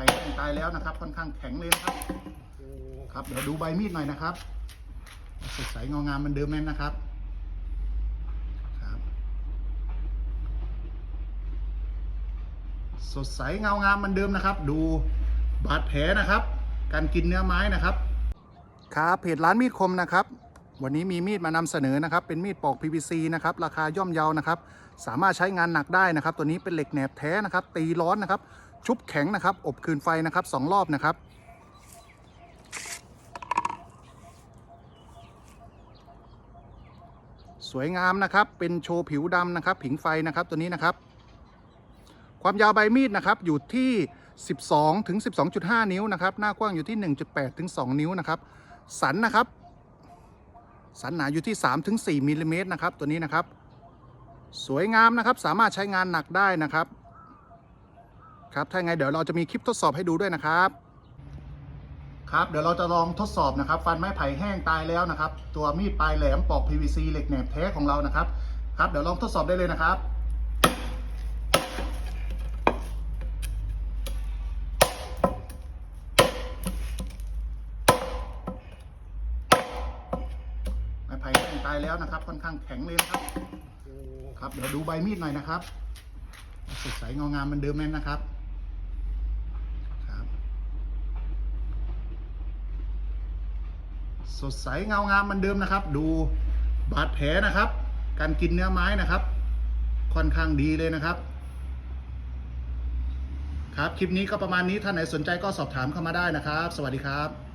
ผ่แห้งตายแล้วนะครับ ค่อนข้างแข็งเลยนะครับ ครับเดี๋ยวดูใบมีดหน่อยนะครับสดใสเงางามเหมันเดิมเลยนะครับครับ สดใสเงางามเหมันเดิมนะครับ ดูบาดแผลนะครับ การกินเนื้อไม้นะครับ ครับเพจร้านมีดคมนะครับวันนี้มีมีดมานำเสนอนะครับ เป็นมีดปอก PVC นะครับ ราคาย่อมเยานะครับ สามารถใช้งานหนักได้นะครับ ตัวนี้เป็นเหล็กแหนบแท้นะครับ ตีร้อนนะครับ ชุบแข็งนะครับ อบคืนไฟนะครับสองรอบนะครับ สวยงามนะครับ เป็นโชว์ผิวดำนะครับ ผิงไฟนะครับตัวนี้นะครับ ความยาวใบมีดนะครับอยู่ที่ 12ถึง12.5 นิ้วนะครับ หน้ากว้างอยู่ที่ 1.8ถึง2นิ้วนะครับ สันนะครับ สันหนาอยู่ที่3ถึง4มิลลิเมตรนะครับ ตัวนี้นะครับ สวยงามนะครับ สามารถใช้งานหนักได้นะครับ ครับถ้าไงเดี๋ยวเราจะมีคลิปทดสอบให้ดูด้วยนะครับ ครับเดี๋ยวเราจะลองทดสอบนะครับ ฟันไม้ไผ่แห้งตายแล้วนะครับ ตัวมีดปลายแหลมปอก PVC เหล็กแหนบแท้ของเรานะครับครับเดี๋ยวลองทดสอบได้เลยนะครับไม้ไผ่แห้งตายแล้วนะครับ ค่อนข้างแข็งเลยนะครับครับเดี๋ยวดูใบมีดหน่อยนะครับสดใสเงางามเหมันเดิมเลยนะครับ สดใสเงางามเหมันเดิมนะครับ ดูบาดแผลนะครับ การกินเนื้อไม้นะครับ ค่อนข้างดีเลยนะครับ ครับคลิปนี้ก็ประมาณนี้ท่านไหนสนใจก็สอบถามเข้ามาได้นะครับ สวัสดีครับ